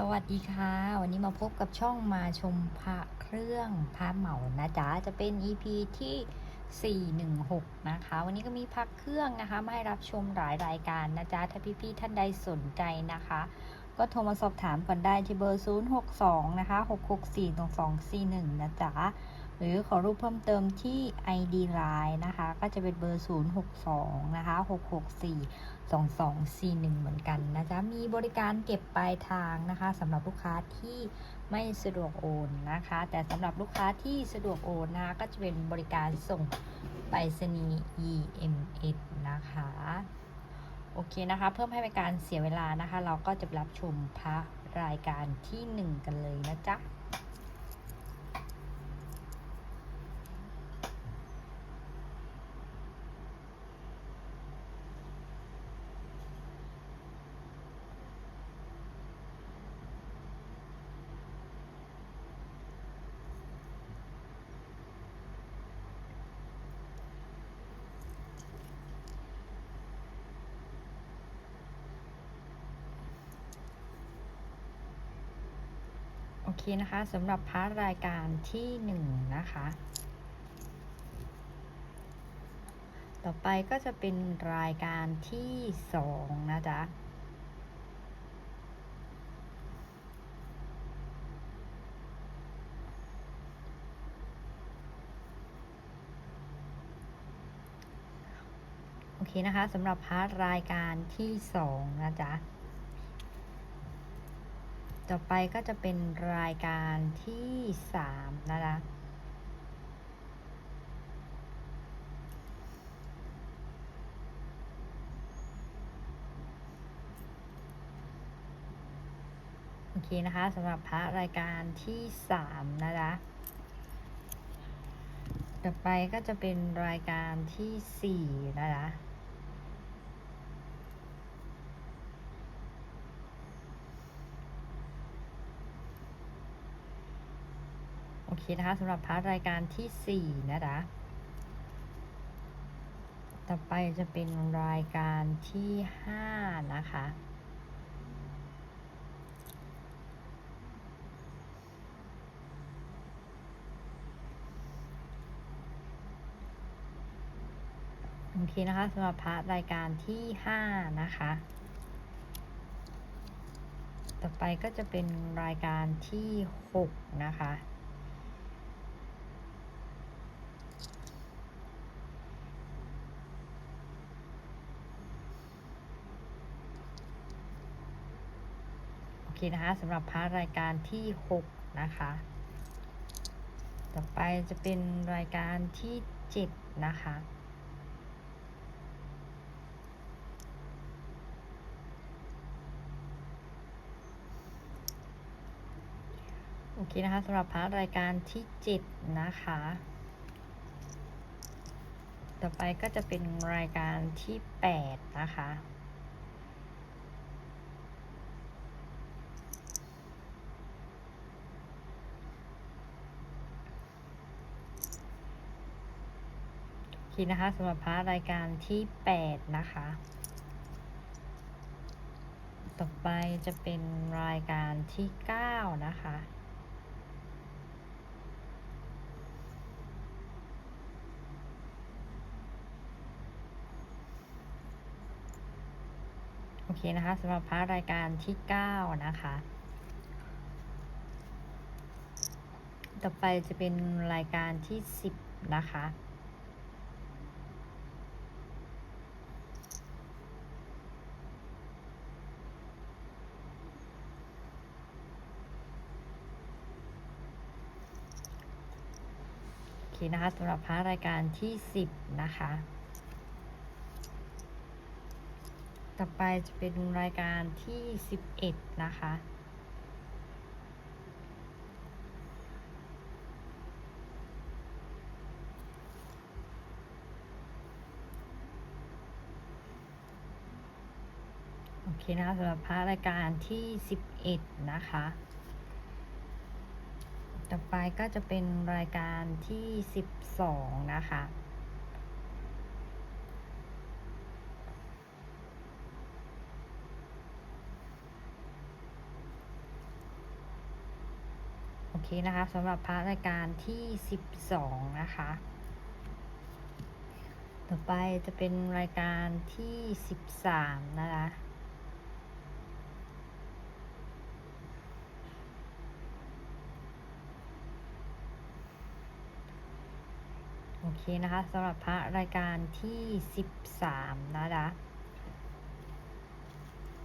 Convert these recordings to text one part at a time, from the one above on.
สวัสดีค่ะ วันนี้มาพบกับช่องมาชมพระเครื่องพระเหมานะจ๊ะจะเป็น EP ที่ 416 นะคะ วันนี้ก็มีพักเครื่องนะคะมาให้รับชมหลายรายการนะจ๊ะถ้าพี่ๆท่านใดสนใจนะคะ ก็โทรมาสอบถามก่อนได้ที่เบอร์ 062 นะคะ 664 2241 นะจ๊ะหรือขอรูปเพิ่มเติมที่ ID Line นะคะ ก็จะเป็นเบอร์ 062 นะคะ 664 2241 เหมือนกันนะจ๊ะ มีบริการเก็บปลายทางนะคะสำหรับลูกค้าที่ไม่สะดวกโอนนะคะ แต่สำหรับลูกค้าที่สะดวกโอนนะก็จะเป็นบริการส่งไปรษณีย์ EMS นะคะ โอเคนะคะ เพื่อไม่ให้เป็นการเสียเวลานะคะ เราก็จะรับชมพระรายการที่ 1 กันเลยนะจ๊ะ โอเคนะคะสำหรับพาร์ทรายการที่หนึ่งนะคะ ต่อไปก็จะเป็นรายการที่สองนะจ๊ะโอเคนะคะสำหรับพาร์ทรายการที่สองนะจ๊ะ ต่อไปก็จะเป็นรายการที่สามนะคะโอเคนะคะสำหรับพระรายการที่สามนะคะต่อไปก็จะเป็นรายการที่สี่นะคะ โอเคนะคะสำหรับพาร์ทรายการที่ 4 นะคะต่อไปจะเป็นรายการที่ 5 นะคะ โอเคนะคะสำหรับพาร์ทรายการที่ 5 นะคะ ต่อไปก็จะเป็นรายการที่ 6 นะคะ เคนะคะสำหรับพาร์ทรายการที่ 6 นะคะ ต่อไปจะเป็นรายการที่ 7 นะคะโอเคนะคะสำหรับพาร์ทรายการที่ 7 นะคะ ต่อไปก็จะเป็นรายการที่ 8 นะคะ โอเคนะคะสำหรับพาร์ทรายการที่ 8 นะคะ ต่อไปจะเป็นรายการที่ 9 นะคะโอเคนะคะสำหรับพาร์ทรายการที่ 9 นะคะ ต่อไปจะเป็นรายการที่ 10 นะคะ เคนะคะสำหรับพาร์ทรายการที่ 10 นะคะ ต่อไปจะเป็นรายการที่ 11 นะคะโอเคนะคะสำหรับพาร์ทรายการที่ 11 นะคะ ต่อไปก็จะเป็นรายการที่ 12 นะคะ โอเคนะคะสำหรับพาร์ทรายการที่ 12 นะคะ ต่อไปจะเป็นรายการที่ 13 นะคะ เคนะคะสำหรับพระรายการที่ 13 นะคะ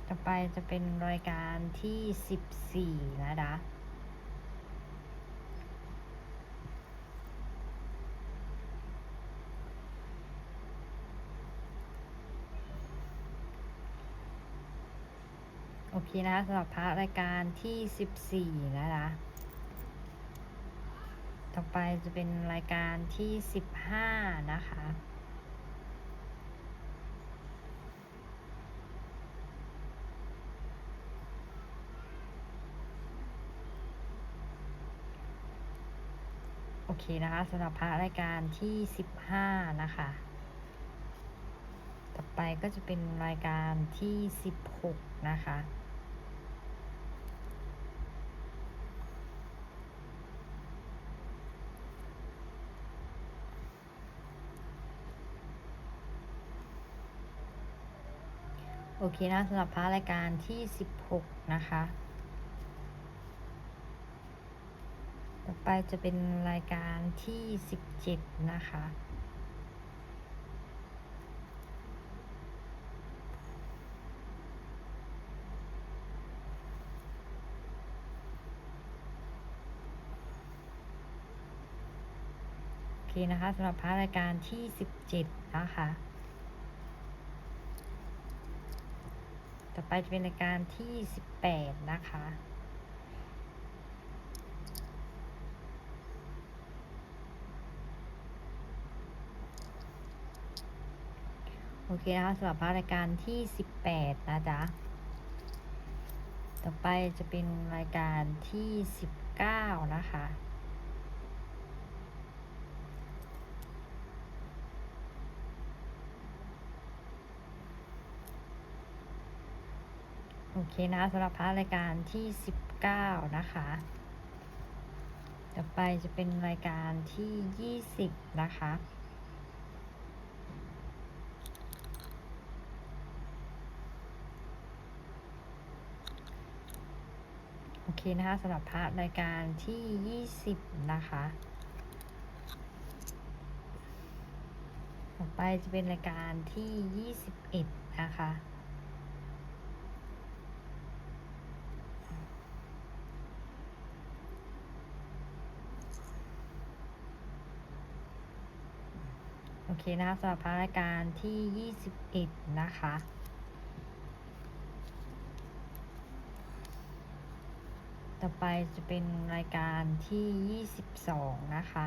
ต่อไปจะเป็นรายการที่ 14 นะคะโอเคนะคะสำหรับพระรายการที่ 14 นะคะ ต่อไปจะเป็นรายการที่15นะคะ โอเคนะคะสำหรับพระรายการที่15นะคะ ต่อไปก็จะเป็นรายการที่16นะคะ โอเคนะสำหรับพระรายการที่ 16 นะคะ ต่อไปจะเป็นรายการที่ 17 นะคะ โอเคนะคะสำหรับพระรายการที่ 17 นะคะ ต่อไปจะเป็นรายการที่18นะคะ โอเคนะคะสำหรับพระรายการที่18นะจ๊ะ ต่อไปจะเป็นรายการที่19นะคะ เคนะสำหรับพระรายการที่ 19 นะคะ ต่อไปจะเป็นรายการที่ 20 นะคะโอเคนะคะสำหรับพระรายการที่ 20 นะคะ ต่อไปจะเป็นรายการที่ 21 นะคะ เคนะคะสำหรับพระรายการที่ 21 นะคะ ต่อไปจะเป็นรายการที่ 22 นะคะ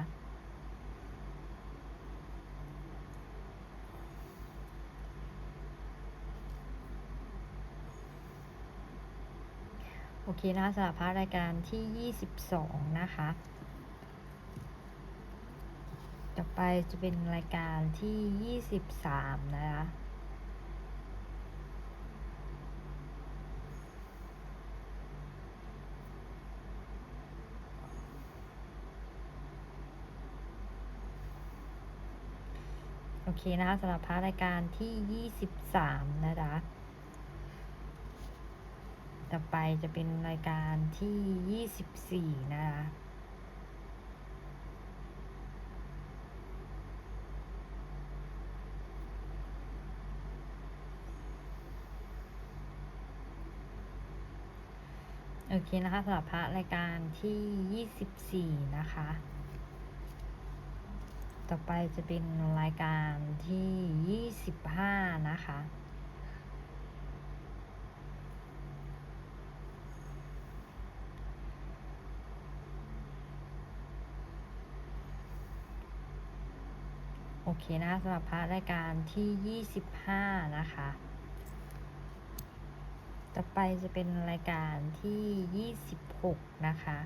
โอเคนะคะสำหรับพระรายการที่ 22 นะคะ ต่อ ไปจะเป็นรายการที่ 23 นะคะโอเคนะคะสำหรับพระรายการที่ 23 นะคะต่อไปจะเป็นรายการที่ 24 นะคะ โอเคนะคะสำหรับพระรายการที่ 24 นะคะ ต่อไปจะเป็นรายการที่ 25 นะคะ โอเคนะคะสำหรับพระรายการที่ 25 นะคะ ต่อไปจะเป็นรายการที่ 26 นะคะ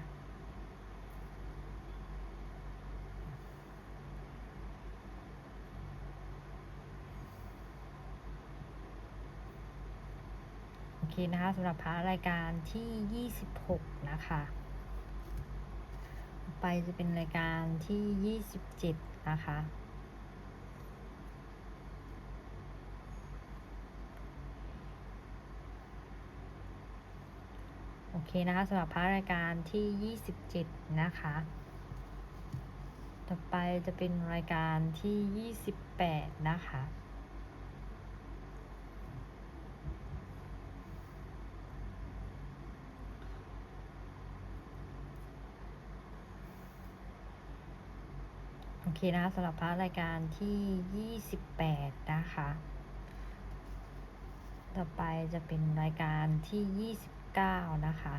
โอเคนะคะสำหรับพระรายการที่ 26 นะคะไปจะเป็นรายการที่ยี่สิบเจ็ดนะคะ เคนะคะสำหรับพาร์ทรายการที่ 27 นะคะ ต่อไปจะเป็นรายการที่ 28 นะคะโอเคนะคะสำหรับพาร์ทรายการที่ 28 นะคะ ต่อไปจะเป็นรายการที่ 29 นะคะ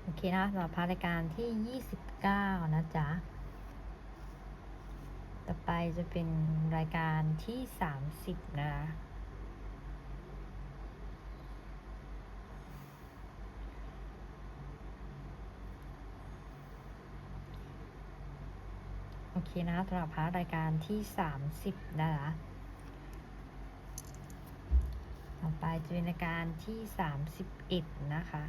โอเคนะสำหรับพาร์ทรายการที่ 29 นะจ๊ะ ต่อไปจะเป็นรายการที่ 30 นะคะ โอเคนะสำหรับพาร์ทรายการที่ 30 นะคะ ต่อไปจะเป็นรายการที่ 31 นะคะ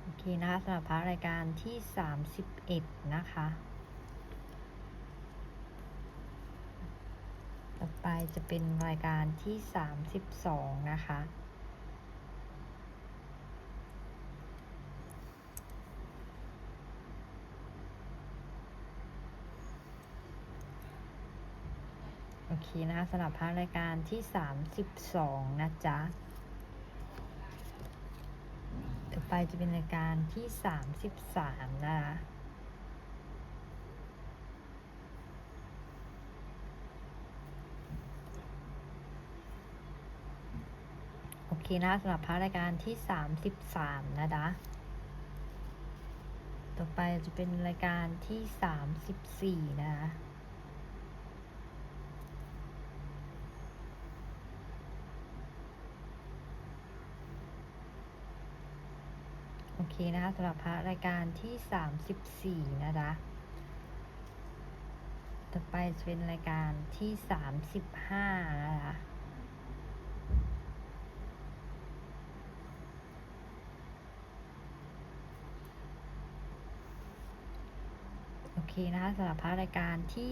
โอเคนะคะสำหรับพาร์ทรายการที่ 31 นะคะ ต่อ ไปจะเป็นรายการที่ 32 นะคะ โอเคนะคะสำหรับพาร์ทรายการที่ 32 นะจ๊ะต่อไปจะเป็นรายการที่ 33 นะคะ เคนะสำหรับพาร์ทรายการที่ 33 นะจ๊ะต่อไปจะเป็นรายการที่ 34 นะคะโอเคนะคะสำหรับพาร์ทรายการที่ 34 นะจ๊ะต่อไปจะเป็นรายการที่ 35 นะคะ เคนะคะสำหรับพาร์ทรายการที่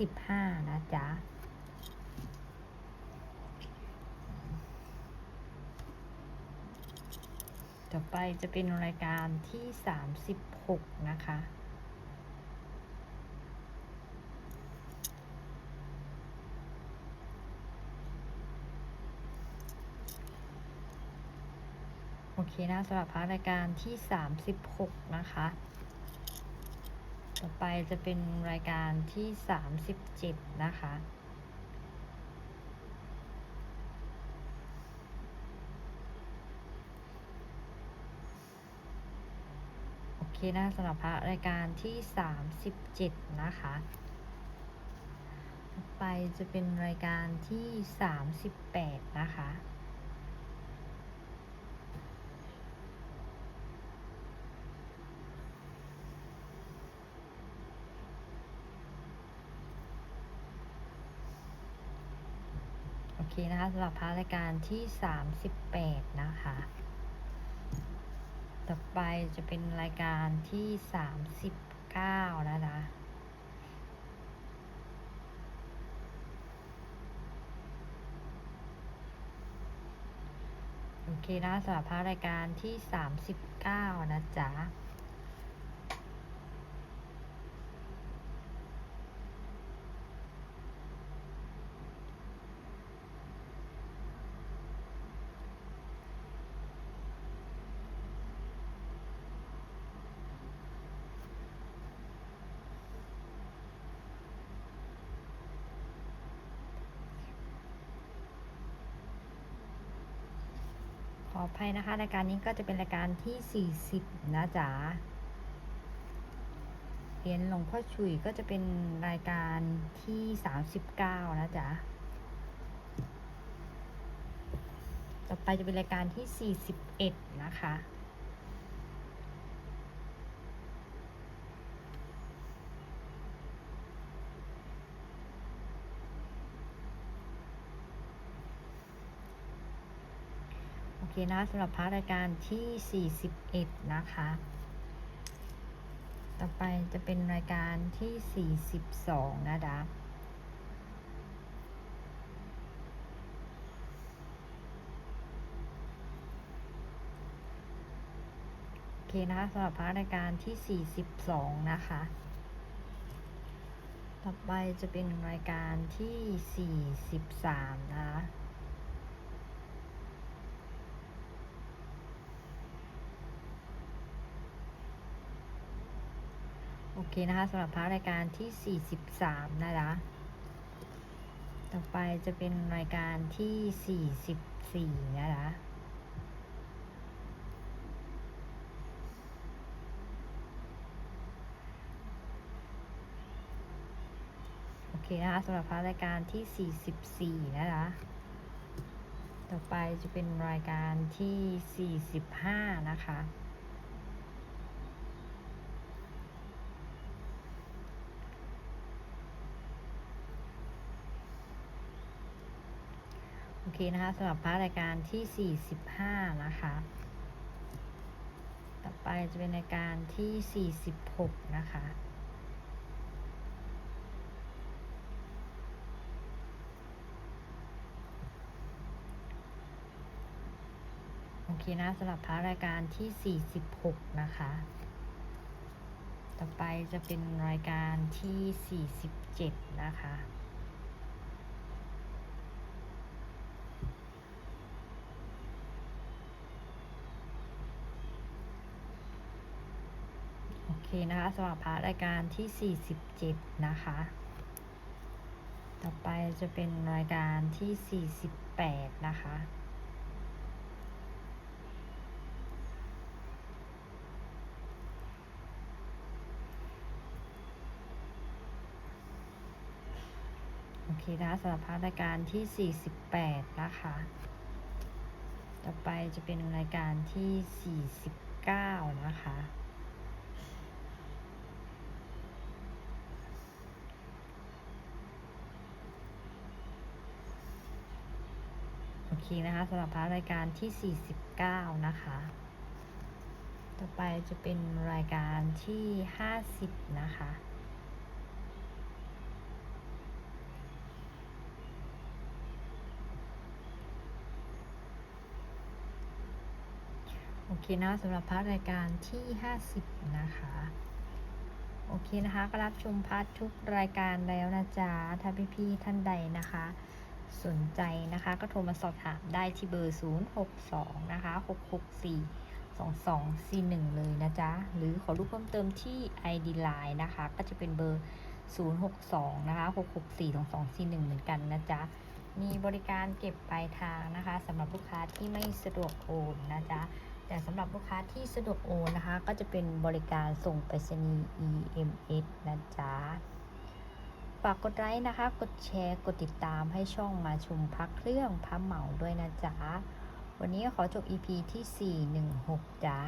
35 นะจ๊ะต่อไปจะเป็นรายการที่ 36 นะคะโอเคนะสำหรับพาร์ทรายการที่ 36 นะคะ ต่อไปจะเป็นรายการที่ 37 นะคะ โอเคนะสำหรับพระรายการที่ 37 นะคะ ต่อไปจะเป็นรายการที่ 38 นะคะ เคนะคะสำหรับพาร์ทรายการที่ 38 นะคะ ต่อไปจะเป็นรายการที่ 39นะคะโอเคนะสำหรับพาร์ทรายการที่ 39 นะจ๊ะ ออภัยนะคะรายการนี้ก็จะเป็นรายการที่ 40 นะจ๊ะเหรียญหลวงพ่อฉุยก็จะเป็นรายการที่ 39 นะจ๊ะ ต่อไปจะเป็นรายการที่ 41 นะคะ เคนะสำหรับพาร์ทรายการที่ 41 นะคะ ต่อไปจะเป็นรายการที่ 42 นะดะโอเคนะคะสำหรับพาร์ทรายการที่ 42 นะคะ ต่อไปจะเป็นรายการที่ 43 นะคะ เคนะคะสำหรับพาร์ทรายการที่ 43 นะจ๊ะต่อไปจะเป็นรายการที่ 44 นะจ๊ะโอเคนะคะสำหรับพาร์ทรายการที่ 44 นะจ๊ะต่อไปจะเป็นรายการที่ 45 นะคะ โอเคนะคะสำหรับพาร์ทรายการที่ 45 นะคะ ต่อไปจะเป็นรายการที่ 46 นะคะโอเคนะสำหรับพาร์ทรายการที่ 46 นะคะ ต่อไปจะเป็นรายการที่ 47 นะคะ เคนะคะสำหรับพาร์ทรายการที่ 47 นะคะ ต่อไปจะเป็นรายการที่ 48 นะคะโอเคนะคะสำหรับพาร์ทรายการที่ 48 นะคะ ต่อไปจะเป็นรายการที่ 49 นะคะ โอเคนะคะสำหรับพาร์ทรายการที่ 49 นะคะ ต่อไปจะเป็นรายการที่ 50 นะคะโอเคนะสำหรับพาร์ทรายการที่ 50 นะคะ โอเคนะคะ ก็รับชมพาร์ททุกรายการแล้วนะจ๊ะถ้าพี่ๆท่านใดนะคะ สนใจนะคะ ก็โทรมาสอบถามได้ที่เบอร์ 062 นะคะ 664 2241 เลยนะจ๊ะ หรือขอรู้เพิ่มเติมที่ ID Line นะคะ ก็จะเป็นเบอร์ 062 นะคะ 664 2241 เหมือนกันนะจ๊ะ มีบริการเก็บปลายทางนะคะสำหรับลูกค้าที่ไม่สะดวกโอนนะจ๊ะ แต่สำหรับลูกค้าที่สะดวกโอนนะคะ ก็จะเป็นบริการส่งไปรษณีย์ EMS นะจ๊ะ ฝากกดไลค์นะคะ กดแชร์กดติดตามให้ช่องมาชมพักเครื่องพับเหมาด้วยนะจ๊ะ วันนี้ขอจบ EP ที่ 416 จ้า